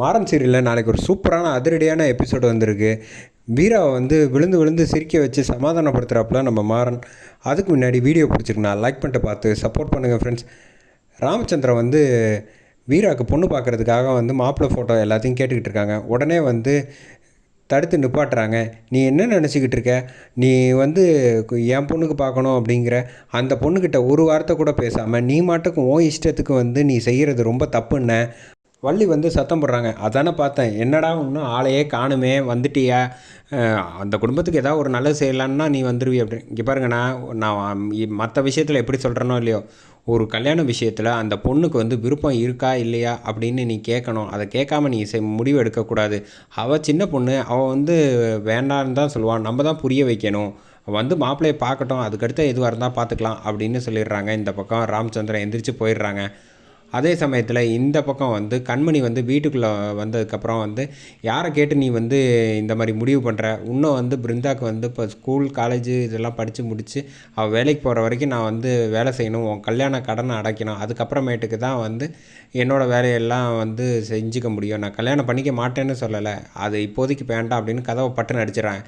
மாறன் சீரியலில் நாளைக்கு ஒரு சூப்பரான அதிரடியான எபிசோடு வந்திருக்கு. வீராவை வந்து விழுந்து விழுந்து சிரிக்க வச்சு சமாதானப்படுத்துகிறாப்புல நம்ம மாறன். அதுக்கு முன்னாடி வீடியோ பிடிச்சிருக்குண்ணா லைக் பண்ணிட்டு பார்த்து சப்போர்ட் பண்ணுங்கள் ஃப்ரெண்ட்ஸ் ராமச்சந்திரன் வந்து வீராவுக்கு பொண்ணு பார்க்குறதுக்காக வந்து மாப்பிள்ளை ஃபோட்டோ எல்லாத்தையும் கேட்டுக்கிட்டு இருக்காங்க. உடனே வந்து தடுத்து நிப்பாட்டுறாங்க. நீ என்ன நினச்சிக்கிட்டு இருக்க? நீ வந்து என் பொண்ணுக்கு பார்க்கணும் அப்படிங்கிற அந்த பொண்ணுக்கிட்ட ஒரு வார்த்தை கூட பேசாமல் நீ மாட்டுக்கும் ஓ இஷ்டத்துக்கு வந்து நீ செய்கிறது ரொம்ப தப்புன்ன. வள்ளி வந்து சத்தம் போடுறாங்க. அதானே பார்த்தேன். என்னடா இன்னும் ஆளையே காணுமே வந்துட்டியா? அந்த குடும்பத்துக்கு ஏதாவது ஒரு நல்லது செய்யலான்னா நீ வந்துடுவி அப்படின்னு இங்கே பாருங்கண்ணா நான் மற்ற விஷயத்தில் எப்படி சொல்கிறேனோ இல்லையோ ஒரு கல்யாண விஷயத்தில் அந்த பொண்ணுக்கு வந்து விருப்பம் இருக்கா இல்லையா அப்படின்னு நீ கேட்கணும். அதை கேட்காம நீ செ- முடிவு எடுக்கக்கூடாது. அவள் சின்ன பொண்ணு அவள் வந்து வேண்டான்னு தான் சொல்லுவான் நம்ம தான் புரிய வைக்கணும். வந்து மாப்பிள்ளையை பார்க்கட்டும். அதுக்கடுத்து எதுவாக இருந்தால் பார்த்துக்கலாம் அப்படின்னு சொல்லிடுறாங்க. இந்த பக்கம் ராமச்சந்திரன் எந்திரிச்சு போயிடுறாங்க. அதே சமயத்தில் இந்த பக்கம் வந்து கண்மணி வந்து வீட்டுக்குள்ளே வந்ததுக்கப்புறம் வந்து யாரை கேட்டு நீ வந்து இந்த மாதிரி முடிவு பண்ணுற இன்னும் வந்து பிருந்தாக்கு வந்து இப்போ ஸ்கூல் காலேஜ் இதெல்லாம் படித்து முடித்து அவள் வேலைக்கு போகிற வரைக்கும் நான் வந்து வேலை செய்யணும் உன் கல்யாண கடனை அடைக்கணும். அதுக்கப்புறமேட்டுக்கு தான் வந்து என்னோடய வேலையெல்லாம் வந்து செஞ்சுக்க முடியும். நான் கல்யாணம் பண்ணிக்க மாட்டேன்னு சொல்லலை. அது இப்போதைக்கு வேண்டாம் அப்படின்னு கதவை பட்டுன்னு அடிச்சிடறேன்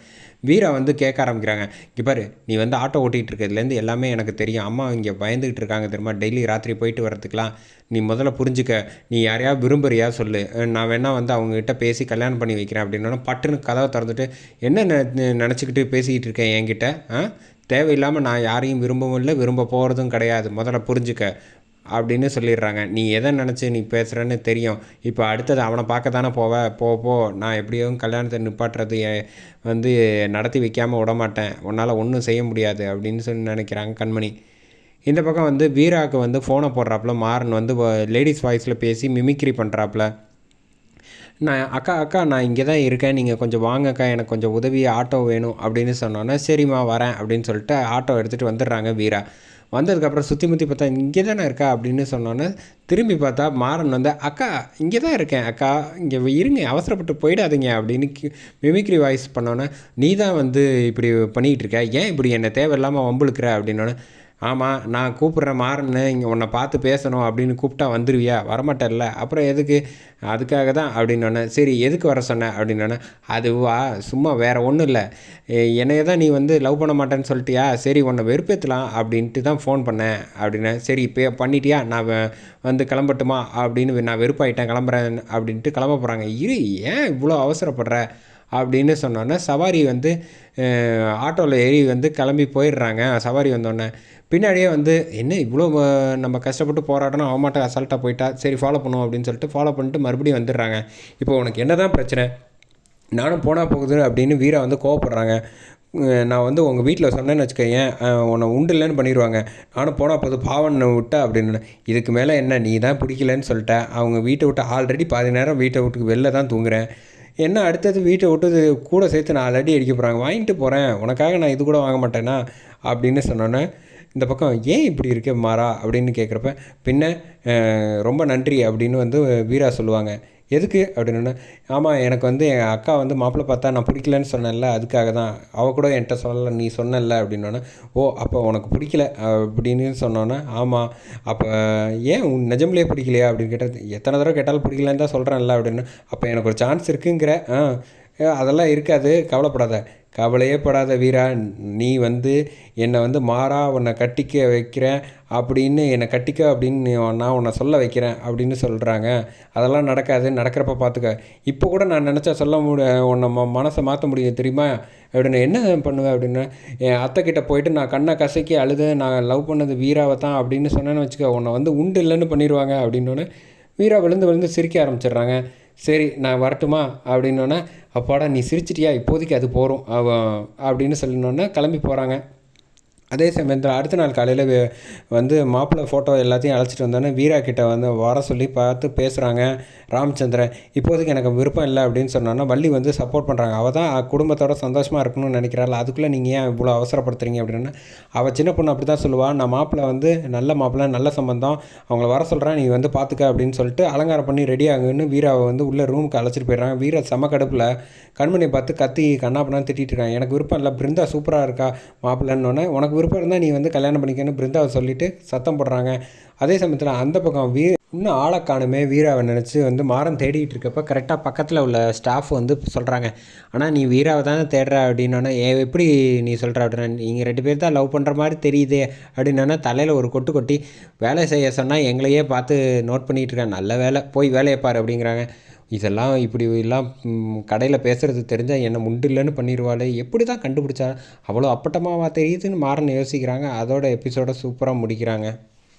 வீரா வந்து கேட்க ஆரம்பிக்கிறாங்க. இங்கே பாரு நீ வந்து ஆட்டோ ஓட்டிகிட்டு இருக்கிறதுலேருந்து எல்லாமே எனக்கு தெரியும். அம்மா இங்கே பயந்துக்கிட்டு இருக்காங்க தெரியுமா? டெய்லி ராத்திரி போயிட்டு வரதுக்கெலாம் நீ முதல்ல புரிஞ்சுக்க. நீ யாரையா விரும்புறியா சொல்லு. நான் வேணால் வந்து அவங்ககிட்ட பேசி கல்யாணம் பண்ணி வைக்கிறேன் அப்படின்னா பட்டுன்னு கதவை திறந்துட்டு என்ன நெ- நினச்சிக்கிட்டு பேசிக்கிட்டு இருக்கேன் என்கிட்ட? ஆ தேவையில்லாமல் நான் யாரையும் விரும்பவும் இல்லை விரும்ப போகிறதும் கிடையாது. முதல்ல புரிஞ்சுக்க. அப்படின்னு சொல்லிடுறாங்க. நீ எதை நினச்சி நீ பேசுகிறேன்னு தெரியும். இப்போ அடுத்தது அவனை பார்க்க தானே போவ? போ போ. நான் எப்படியும் கல்யாணத்தை நிப்பாட்டுறது வந்து நடத்தி வைக்காமல் விட மாட்டேன் உன்னால் ஒன்றும் செய்ய முடியாது. அப்படின்னு சொல்லி நினைக்கிறாங்க கண்மணி. இந்த பக்கம் வந்து வீராவுக்கு வந்து ஃபோனை போடுறாப்புல மாறன் வந்து லேடிஸ் வாய்ஸில் பேசி மிமிக்ரி பண்ணுறாப்புல நான் அக்கா அக்கா நான் இங்கே தான் இருக்கேன் நீங்கள் கொஞ்சம் வாங்கக்கா எனக்கு கொஞ்சம் உதவி ஆட்டோ வேணும் அப்படின்னு சொன்னோன்னே சரிம்மா வரேன் அப்படின்னு சொல்லிட்டு ஆட்டோ எடுத்துகிட்டு வந்துடுறாங்க வீரா. வந்ததுக்கப்புறம் சுற்றி முற்றி பார்த்தா இங்கே தானே இருக்கா? அப்படின்னு சொன்னோன்னே திரும்பி பார்த்தா மாறன் வந்து அக்கா இங்கே தான் இருக்கேன் அக்கா இங்கே இருங்க அவசரப்பட்டு போயிடாதீங்க அப்படின்னு மிமிக்ரி வாய்ஸ் பண்ணோன்னே நீ தான் வந்து இப்படி பண்ணிக்கிட்டு இருக்க ஏன் இப்படி என்னை தேவையில்லாமல் வம்புழுக்கிற? அப்படின்னோடனே ஆமாம் நான் கூப்பிட்றேன் மாறன்னு இங்கே உன்னை பார்த்து பேசணும் அப்படின்னு கூப்பிட்டா வந்துடுவியா வரமாட்டேல்ல அப்புறம் எதுக்கு? அதுக்காக தான் அப்படின்னோடனே சரி எதுக்கு வர சொன்ன? அப்படின்னோடனே அதுவா? சும்மா வேறு ஒன்றும் இல்லை. என்னைய தான் நீ வந்து லவ் பண்ண மாட்டேன்னு சொல்லிட்டியா? சரி உன்னை வெறுப்பேற்றலாம் அப்படின்ட்டு தான் ஃபோன் பண்ணேன். அப்படின்னே சரி இப்போ பண்ணிட்டியா? நான் வந்து கிளம்பட்டுமா? அப்படின்னு நான் வெறுப்பாயிட்டேன். கிளம்புறேன் அப்படின்ட்டு கிளம்ப போகிறாங்க இரு ஏன் இவ்வளோ அவசரப்படுற? அப்படின்னு சொன்னோன்னே சவாரி வந்து ஆட்டோவில் ஏறி வந்து கிளம்பி போயிடுறாங்க. சவாரி வந்தோடனே பின்னாடியே வந்து என்ன இவ்வளோ நம்ம கஷ்டப்பட்டு போராடணும் அவமாட்ட அசால்ட்டாக போயிட்டா? சரி ஃபாலோ பண்ணுவோம் அப்படின்னு சொல்லிட்டு ஃபாலோ பண்ணிட்டு மறுபடியும் வந்துடுறாங்க. இப்போ உனக்கு என்ன தான் பிரச்சனை? நானும் போனால் போகுது அப்படின்னு வீரா வந்து கோவப்படுறாங்க. நான் வந்து உங்கள் வீட்டில் சொன்னேன்னு வச்சுக்கோயேன் உன்னை உண்டு இல்லைன்னு பண்ணிடுவாங்க. நானும் போனால் போது பாவன் விட்டா அப்படின்னு. இதுக்கு மேலே என்ன நீ தான் பிடிக்கலன்னு சொல்லிட்டேன் அவங்க வீட்டை விட்டு ஆல்ரெடி பாதி நேரம் வீட்டை விட்டு வெளில தான் தூங்குறேன். என்ன அடுத்தது வீட்டை விட்டு கூட சேர்த்து நான் அடி அடிக்க போகிறாங்க வாங்கிட்டு போகிறேன் உனக்காக நான் இது கூட வாங்க மாட்டேனா? அப்படின்னு சொன்னோன்னே இந்த பக்கம் ஏன் இப்படி இருக்க மாறா? அப்படின்னு கேட்குறப்ப பின்ன ரொம்ப நன்றி. அப்படின்னு வந்து வீரா சொல்லுவாங்க. எதுக்கு அப்படின்னா ஆமாம் எனக்கு வந்து என் அக்கா வந்து மாப்பிள்ளை பார்த்தா நான் பிடிக்கலன்னு சொன்னேன்ல அதுக்காக தான். அவள் கூட என்கிட்ட சொல்லலை நீ சொன்னல அப்படின்னோடனே ஓ அப்போ உனக்கு பிடிக்கல அப்படின்னு சொன்னோன்னே ஆமாம் அப்போ ஏன் உன் நிஜம்லேயே பிடிக்கலையா? அப்படின்னு கேட்டால் எத்தனை தடவை கேட்டாலும் பிடிக்கலன்னு தான் சொல்கிறேன்ல அப்படின்னு அப்போ எனக்கு ஒரு சான்ஸ் இருக்குங்கிற. ஆ அதெல்லாம் இருக்காது. கவலைப்படாத. கவலையே படாத வீரா. நீ வந்து என்னை வந்து மாறா உன்னை கட்டிக்க வைக்கிறேன் அப்படின்னு என்னை கட்டிக்க அப்படின்னு நான் உன்னை சொல்ல வைக்கிறேன் அப்படின்னு சொல்கிறாங்க அதெல்லாம் நடக்காது. நடக்கிறப்ப பார்த்துக்க இப்போ கூட நான் நினச்சா சொல்ல முடிய உன்னை ம மனசை மாற்ற முடியும் தெரியுமா? அப்படின்னு என்ன பண்ணுவேன் அப்படின்னு? என் அத்தை கிட்ட போயிட்டு நான் கண்ணை கசக்கி அழுது நான் லவ் பண்ணது வீராவை தான் அப்படின்னு சொன்னேன்னு வச்சுக்க. உன்னை வந்து உண்டு இல்லைன்னு பண்ணிடுவாங்க அப்படின்னோடனே வீரா விழுந்து விழுந்து சிரிக்க ஆரம்பிச்சிடுறாங்க. சரி நான் வரட்டுமா? அப்படின்னோடனே அப்பாடா நீ சிரிச்சிட்டியா? இப்போதைக்கு அது போகிறோம் அப்படின்னு சொல்லினோடனே கிளம்பி போகிறாங்க அதே சமயத்தில் அடுத்த நாள் காலையில் வந்து மாப்பிள்ளை ஃபோட்டோ எல்லாத்தையும் அழைச்சிட்டு வந்தோன்னே வீரா கிட்டே வந்து வர சொல்லி பார்த்து பேசுகிறாங்க ராமச்சந்திரன் இப்போதைக்கு எனக்கு விருப்பம் இல்லை அப்படின்னு சொன்னோன்னா வள்ளி வந்து சப்போர்ட் பண்ணுறாங்க அவள் தான் குடும்பத்தோட சந்தோஷமாக இருக்கணும்னு நினைக்கிறாள். அதுக்குள்ளே நீங்கள் ஏன் இவ்வளோ அவசரப்படுத்துறீங்க அப்படின்னா. அவள் சின்ன பொண்ணு அப்படி தான் சொல்லுவாள் நான் மாப்பிள்ளை வந்து நல்ல மாப்பிள்ளை நல்ல சம்பந்தம். அவங்கள வர சொல்கிறேன் நீ வந்து பார்த்துக்க அப்படின்னு சொல்லிட்டு அலங்காரம் பண்ணி ரெடி ஆகுன்னு வீராவை வந்து உள்ளே ரூமுக்கு அழைச்சிட்டு போயிடுறாங்க. வீரா செம கடுப்பில் கண்மணியை பார்த்து கத்தி கண்ணாப்பண்ணான்னு திட்டிட்டு இருக்காங்க. எனக்கு விருப்பம் இல்லை. பிருந்தா சூப்பராக இருக்கா மாப்பிள்ளைன்னொன்னே உனக்கு விருப்பம் இருந்தால் நீ வந்து கல்யாணம் பண்ணிக்கன்னு பிருந்தாவை சொல்லிவிட்டு சத்தம் போடுறாங்க. அதே சமயத்தில் அந்த பக்கம் வீ இன்னும் ஆளை காணுமே வீராவை நினச்சி வந்து மாறம் தேடிட்டு இருக்கப்ப கரெக்டாக பக்கத்தில் உள்ள ஸ்டாஃப் வந்து சொல்கிறாங்க ஆனால் நீ வீராவை தானே தேடுற அப்படின்னா ஏ எப்படி நீ சொல்கிற அப்படின்னா நீங்கள் ரெண்டு பேர் தான் லவ் பண்ணுற மாதிரி தெரியுதே அப்படின்னா தலையில் ஒரு கொட்டு கொட்டி வேலை செய்ய சொன்னால் எங்களையே பார்த்து நோட் பண்ணிகிட்டு இருக்கேன் நல்ல வேலை போய் வேலையை பாரு அப்படிங்கிறாங்க. இதெல்லாம் இப்படி எல்லாம் கடையில் பேசுகிறது தெரிஞ்சால் என்னை முண்டு இல்லைன்னு பண்ணிடுவாள் எப்படி தான் கண்டுபிடிச்சா? அவ்வளோ அப்பட்டமாவா தெரியுதுன்னு மாறன் யோசிக்கிறாங்க. அதோட எபிசோட சூப்பராக முடிக்கிறாங்க.